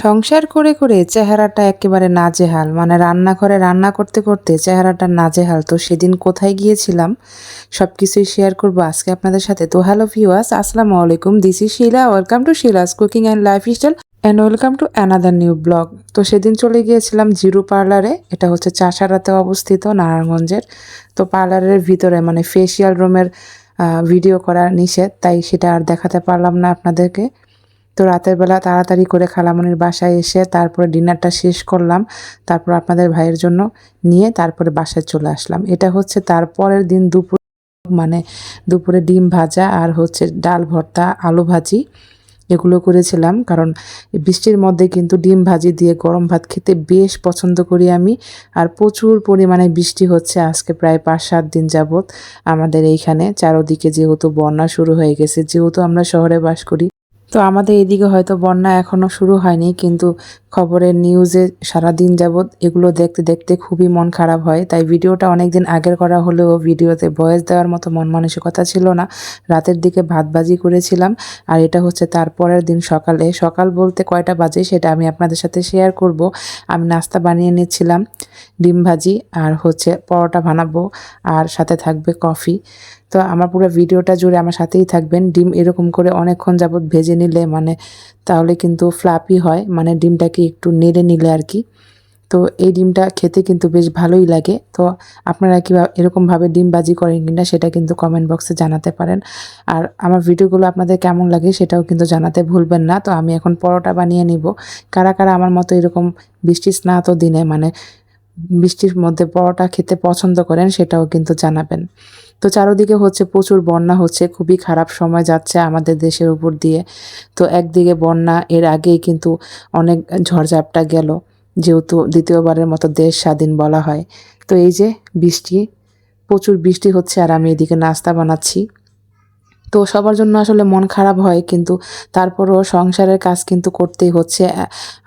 সংসার করে করে চেহারাটা একেবারে নাজেহাল মানে রান্নাঘরে রান্না করতে করতে চেহারাটা নাজেহাল। তো সেদিন কোথায় গিয়েছিলাম? সব কিছুই শেয়ার করব আজকে আপনাদের সাথে। তো হ্যালো ভিউয়ার্স আসসালামু আলাইকুম। This is Shila welcome to Shila's cooking and lifestyle and welcome to another new blog তো সেদিন চলে গিয়েছিলাম জিরো পার্লারে, এটা হচ্ছে চাষারাতে অবস্থিত নারায়ণগঞ্জের। তো পার্লারের ভিতরে মানে ফেসিয়াল রুমের ভিডিও করার নিষেধ, তাই সেটা আর দেখাতে পারলাম না আপনাদেরকে। তো রাতের বেলা তাড়াতাড়ি করে খালামণির বাসায় এসে তারপরে ডিনারটা শেষ করলাম, তারপর আপনাদের ভাইয়ের জন্য নিয়ে তারপরে বাসায় চলে আসলাম। এটা হচ্ছে তারপরের দিন দুপুর মানে দুপুরে ডিম ভাজা আর হচ্ছে ডাল ভর্তা, আলু ভাজি, এগুলো করেছিলাম। কারণ বৃষ্টির মধ্যে কিন্তু ডিম ভাজি দিয়ে গরম ভাত খেতে বেশ পছন্দ করি আমি। আর প্রচুর পরিমাণে বৃষ্টি হচ্ছে আজকে প্রায় পাঁচ সাত দিন যাবৎ আমাদের এইখানে। চারোদিকে যেহেতু বন্যা শুরু হয়ে গেছে, যেহেতু আমরা শহরে বাস করি তো আমাদের এদিকে হয়তো বন্যা এখনও শুরু হয়নি, কিন্তু খবরের নিউজে সারা দিন যাবৎ এগুলো দেখতে দেখতে খুবই মন খারাপ হয়। তাই ভিডিওটা অনেক দিন আগের করা হলেও ভিডিওতে ভয়েস দেওয়ার মতো মন মানসিকতা ছিল না। রাতের দিকে ভাত ভাতবাজি করেছিলাম, আর এটা হচ্ছে তারপরের দিন সকালে। সকাল বলতে কয়টা বাজে সেটা আমি আপনাদের সাথে শেয়ার করব। আমি নাস্তা বানিয়ে নিচ্ছিলাম, ডিম ভাজি, আর হচ্ছে পরোটা বানাবো, আর সাথে থাকবে কফি তো আমার পুরো ভিডিওটা জুড়ে আমার সাথেই থাকবেন। ডিম এরকম করে অনেকক্ষণ যাবৎ ভেজে নিলে মানে তাহলে কিন্তু ফ্লাপি হয় মানে ডিমটাকে একটু নেড়ে নিলে আর কি। তো এই ডিমটা খেতে কিন্তু বেশ ভালোই লাগে। তো আপনারা কি এরকমভাবে ডিম বাজি করেন কিনা সেটা কিন্তু কমেন্ট বক্সে জানাতে পারেন। আর আমার ভিডিওগুলো আপনাদের কেমন লাগে সেটাও কিন্তু জানাতে ভুলবেন না। তো আমি এখন পরোটা বানিয়ে নিব। কারা কারা আমার মতো এরকম বৃষ্টি স্নাত দিনে মানে বৃষ্টির মধ্যে পরোটা খেতে পছন্দ করেন সেটাও কিন্তু জানাবেন। তো চারোদিকে হচ্ছে প্রচুর বন্যা হচ্ছে, খুবই খারাপ সময় যাচ্ছে আমাদের দেশের উপর দিয়ে। তো একদিকে বন্যা, এর আগেই কিন্তু অনেক ঝড়ঝাপটা গেল, যেহেতু দ্বিতীয়বারের মতো দেশ স্বাধীন বলা হয়। তো এই যে বৃষ্টি, প্রচুর বৃষ্টি হচ্ছে আর আমি এদিকে নাস্তা বানাচ্ছি। তো সবার জন্য আসলে মন খারাপ হয়, কিন্তু তারপরও সংসারের কাজ কিন্তু করতেই হচ্ছে।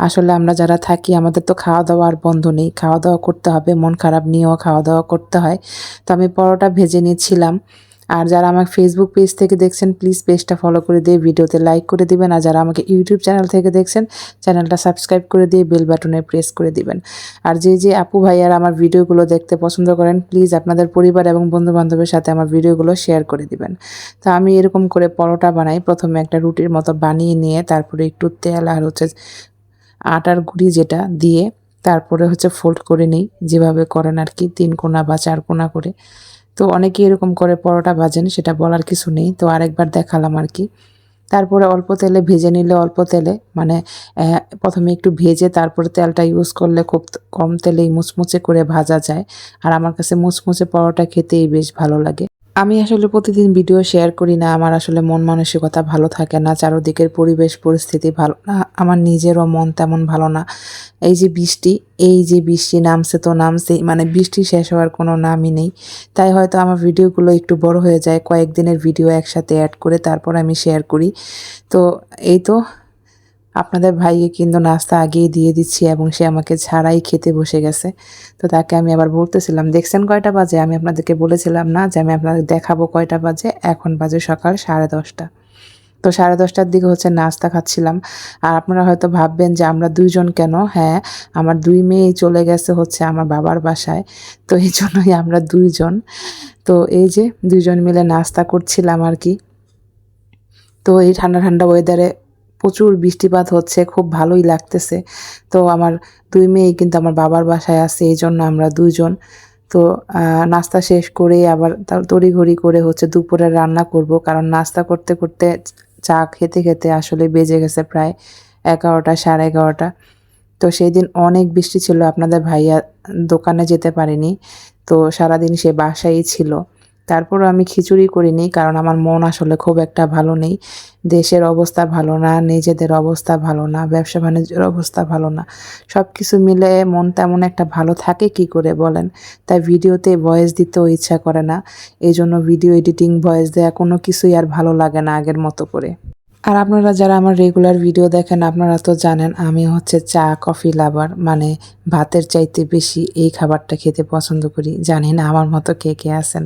আসলে আমরা যারা থাকি, আমাদের তো খাওয়া দাওয়া আর বন্ধ নেই। খাওয়া দাওয়া করতে হবে, মন খারাপ নিয়েও খাওয়া দাওয়া করতে হয়। তো আমি পরোটা ভেজে নিচ্ছিলাম আর যারা আমার ফেসবুক পেজ থেকে দেখছেন প্লিজ পেজটা ফলো করে দিয়ে ভিডিওতে লাইক করে দিবেন। আর যারা আমাকে ইউটিউব চ্যানেল থেকে দেখছেন চ্যানেলটা সাবস্ক্রাইব করে দিয়ে বেল বাটনে প্রেস করে দিবেন। আর যে যে আপু ভাইয়ার আমার ভিডিওগুলো দেখতে পছন্দ করেন প্লিজ আপনাদের পরিবার এবং বন্ধু বান্ধবের সাথে আমার ভিডিওগুলো শেয়ার করে দিবেন। তো আমি এরকম করে পরোটা বানাই। প্রথমে একটা রুটির মতো বানিয়ে নিয়ে, তারপরে একটু তেল আর হচ্ছে আটার গুঁড়ি যেটা দিয়ে, তারপরে হচ্ছে ফোল্ড করে নিই। যেভাবে করেন আর কি, তিন কোনা বা চার কোনা করে। তো অনেকে এরকম করে পরোটা ভাজেন, সেটা বলার কিছু নেই। তো আরেকবার দেখালাম আর কি। তারপরে অল্প তেলে ভেজে নিলে অল্প তেলে মানে প্রথমে একটু ভেজে তারপরে তেলটা ইউজ করলে খুব কম তেলেই মুচমুচে করে ভাজা যায়। আর আমার কাছে মুচমুচে পরোটা খেতেই বেশ ভালো লাগে। আমি আসলে প্রতিদিন ভিডিও শেয়ার করি না, আমার আসলে মন মানসিকতা ভালো থাকে না, চারোদিকের পরিবেশ, পরিস্থিতি ভালো না, আমার নিজেরও মন তেমন ভালো না। এই যে বৃষ্টি, এই যে বৃষ্টি নামছে তো নামছে মানে বৃষ্টি শেষ হওয়ার কোনো নামই নেই। তাই হয়তো আমার ভিডিওগুলো একটু বড় হয়ে যায়, কয়েকদিনের ভিডিও একসাথে অ্যাড করে তারপর আমি শেয়ার করি। তো এই তো আপনাদের ভাইকে কিন্তু নাস্তা আগেই দিয়ে দিচ্ছি এবং সে আমাকে ছাড়াই খেতে বসে গেছে। তো তাকে আমি আবার বলতেছিলাম, দেখছেন কয়টা বাজে? আমি আপনাদেরকে বলেছিলাম না যে আমি আপনাদের দেখাবো কয়টা বাজে। এখন বাজে সকাল সাড়ে দশটা। তো সাড়ে দশটার দিকে হচ্ছে নাস্তা খাচ্ছিলাম। আর আপনারা হয়তো ভাববেন যে আমরা দুইজন কেন? হ্যাঁ আমার দুই মেয়ে চলে গেছে হচ্ছে আমার বাবার বাসায়। তো এই জন্যই আমরা দুইজন। তো এই যে দুইজন মিলে নাস্তা করছিলাম আর কি। তো এই ঠান্ডা ঠান্ডা ওয়েদারে প্রচুর বৃষ্টিপাত হচ্ছে, খুব ভালোই লাগতেছে। তো আমার দুই মেয়ে কিন্তু আমার বাবার বাসায় আছে, এই জন্য আমরা দুজন তো নাস্তা শেষ করে আবার তড়িঘড়ি করে হচ্ছে দুপুরে রান্না করব, কারণ নাস্তা করতে করতে চা খেতে খেতে আসলে বেজে গেছে প্রায় এগারোটা, সাড়ে এগারোটা। তো সেই দিন অনেক বৃষ্টি ছিল, আপনাদের ভাইয়া দোকানে যেতে পারেনি। তো সারাদিন সে বাসায়ই ছিল। তারপরও আমি খিচুড়ি করি নিই কারণ আমার মন আসলে খুব একটা ভালো নেই। দেশের অবস্থা ভালো না, নিজেদের অবস্থা ভালো না, ব্যবসা বাণিজ্যের অবস্থা ভালো না। সব কিছু মিলে মন তেমন একটা ভালো থাকে কি করে বলেন? তাই ভিডিওতে ভয়েস দিতেও ইচ্ছা করে না। এই জন্য ভিডিও এডিটিং, ভয়েস দেওয়া কোনো কিছুই আর ভালো লাগে না আগের মতো করে। আর আপনারা যারা আমার রেগুলার ভিডিও দেখেন, আপনারা তো জানেন আমি হচ্ছে চা কফি লাভার মানে ভাতের চাইতে বেশি এই খাবারটা খেতে পছন্দ করি। জানি না আমার মতো কে কে আছেন।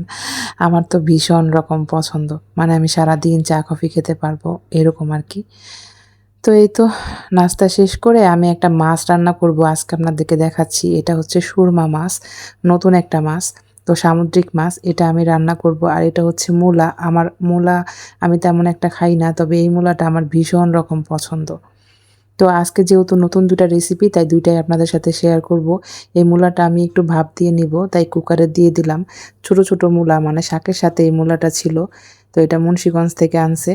আমার তো ভীষণ রকম পছন্দ। মানে আমি সারা দিন চা কফি খেতে পারব, এরকম আর কি। তো এই তো নাস্তা শেষ করে আমি একটা মাছ রান্না করব। আজকে আপনাদেরকে দেখাচ্ছি। এটা হচ্ছে সুরমা মাছ, নতুন একটা মাছ। তো সামুদ্রিক মাছ, এটা আমি রান্না করব। আর এটা হচ্ছে মূলা। আমার মূলা আমি তেমন একটা খাই না, তবে এই মূলাটা আমার ভীষণ রকম পছন্দ। তো আজকে যেহেতু নতুন দুটা রেসিপি তাই দুইটাই আপনাদের সাথে শেয়ার করব। এই মূলাটা আমি একটু ভাপ দিয়ে নিব, তাই কুকারে দিয়ে দিলাম। ছোট ছোট মূলা মানে শাকের সাথে এই মূলাটা ছিল। তো এটা মুন্সীগঞ্জ থেকে আনছে।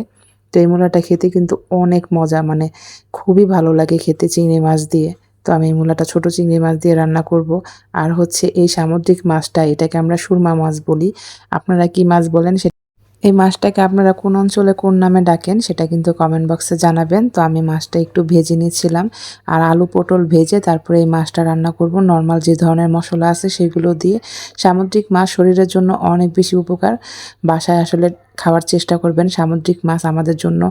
তো এই মূলাটা খেতে কিন্তু অনেক মজা মানে খুবই ভালো লাগে খেতে চিংড়ি মাছ দিয়ে। তো আমি মূলাটা ছোট চিংড়ি মাছ দিয়ে রান্না করব। আর হচ্ছে এই সামুদ্রিক মাছটা, এটাকে আমরা সুরমা মাছ বলি। আপনারা কি মাছ বলেন এই মাছটাকে আপনারা কোন অঞ্চলে কোন নামে ডাকেন সেটা কিন্তু কমেন্ট বক্সে জানাবেন। তো আমি মাছটা একটু ভেজে নিয়েছিলাম আর আলু পটল ভেজে তারপরে এই মাছটা রান্না করব। নর্মাল যে ধরনের মশলা আছে সেগুলো দিয়ে। সামুদ্রিক মাছ শরীরের জন্য অনেক বেশি উপকার। বাসায় আসলে খাওয়ার চেষ্টা করবেন। সামুদ্রিক মাছ আমাদের জন্য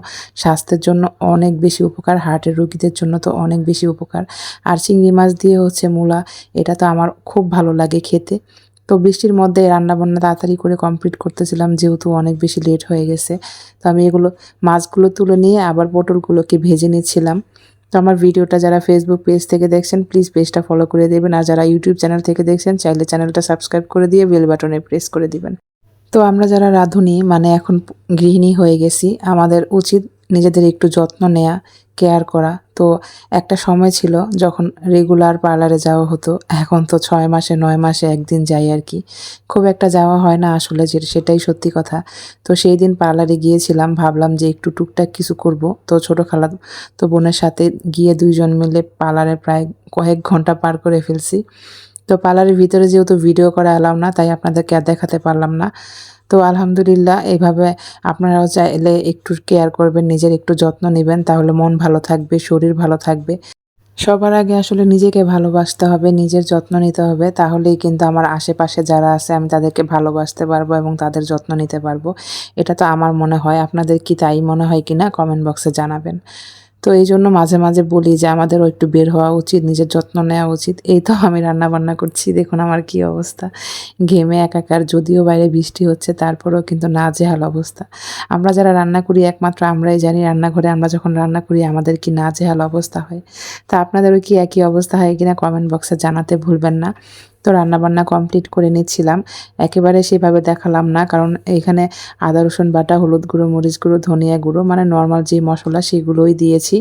স্বাস্থ্যের জন্য অনেক বেশি উপকার। হার্টের রোগীদের জন্য তো অনেক বেশি উপকার। আর চিংড়ি মাছ দিয়ে হচ্ছে মূলা, এটা তো আমার খুব ভালো লাগে খেতে। তো বৃষ্টির মধ্যে রান্নাবান্না তাড়াতাড়ি করে কমপ্লিট করতেছিলাম, যেহেতু অনেক বেশি লেট হয়ে গেছে। তো আমি এগুলো, মাছগুলো তুলে নিয়ে আবার পটলগুলোকে ভেজে নিচ্ছিলাম। তো আমার ভিডিওটা যারা ফেসবুক পেজ থেকে দেখছেন প্লিজ পেজটা ফলো করে দেবেন। আর যারা ইউটিউব চ্যানেল থেকে দেখছেন, চাইলে চ্যানেলটা সাবস্ক্রাইব করে দিয়ে বেল বাটনে প্রেস করে দিবেন। তো আমরা যারা রাঁধুনি মানে এখন গৃহিণী হয়ে গেছি, আমাদের উচিত নিজেদের একটু যত্ন নেয়া কেয়ার করা। তো একটা সময় ছিল যখন রেগুলার পার্লারে যাওয়া হতো। এখন তো ছয় মাসে, নয় মাসে একদিন যাই আর কি। খুব একটা যাওয়া হয় না আসলে যে, সেটাই সত্যি কথা। তো সেই দিন পার্লারে গিয়েছিলাম, ভাবলাম যে একটু টুকটাক কিছু করব। তো ছোটো খালা তো বোনের সাথে গিয়ে দুইজন মিলে পার্লারে প্রায় কয়েক ঘণ্টা পার করে ফেলছি। তো পার্লারের ভিতরে যেহেতু ভিডিও করা এলাম না, তাই আপনাদেরকে আর দেখাতে পারলাম না। তো আলহামদুলিল্লাহ এইভাবে আপনারাও চাইলে একটু কেয়ার করবেন, নিজের একটু যত্ন নেবেন, তাহলে মন ভালো থাকবে, শরীর ভালো থাকবে। সবার আগে আসলে নিজেকে ভালোবাসতে হবে, নিজের যত্ন নিতে হবে, তাহলেই কিন্তু আমার আশেপাশে যারা আছে, আমি তাদেরকে ভালোবাসতে পারব এবং তাদের যত্ন নিতে পারব। এটা তো আমার মনে হয়। আপনাদের কি তাই মনে হয় কিনা কমেন্ট বক্সে জানাবেন। তো এই জন্য মাঝে মাঝে বলি যে আমাদেরও একটু বের হওয়া উচিত, নিজের যত্ন নেওয়া উচিত। এই তো আমি রান্না বান্না করছি, দেখুন আমার কি অবস্থা। ঘেমে, একাকার, যদিও বাইরে বৃষ্টি হচ্ছে, তারপরেও কিন্তু না জেহাল অবস্থা। আমরা যারা রান্না করি একমাত্র আমরাই জানি রান্নাঘরে আমরা যখন রান্না করি আমাদের কি না জেহাল অবস্থা হয়। তা আপনাদেরও কি একই অবস্থা হয় কিনা কমেন্ট বক্সে জানাতে ভুলবেন না। তো রান্নাবান্না কমপ্লিট করে নিচ্ছিলাম। একেবারে সেভাবে দেখালাম না, কারণ এখানে আদা, রসুন বাটা, হলুদ গুঁড়ো, মরিচ গুঁড়ো, ধনিয়া গুঁড়ো মানে নর্মাল যে মশলা সেগুলোই দিয়েছি।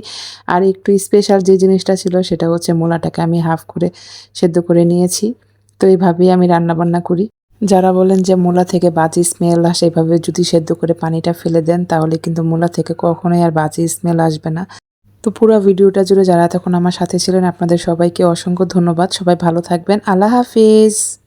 আর একটু স্পেশাল যে জিনিসটা ছিল সেটা হচ্ছে মূলাটাকে আমি হাফ করে সেদ্ধ করে নিয়েছি। তো এইভাবেই আমি রান্নাবান্না করি। যারা বলেন যে মূলা থেকে বাজি স্মেল আসে, এভাবে যদি সেদ্ধ করে পানিটা ফেলে দেন, তাহলে কিন্তু মূলা থেকে কখনোই আর বাজি স্মেল আসবে না। তো পুরো ভিডিওটা জুড়ে যারা তখন আমার সাথে ছিলেন, আপনাদের সবাইকে অসংখ্য ধন্যবাদ। সবাই ভালো থাকবেন। আল্লাহ হাফিজ।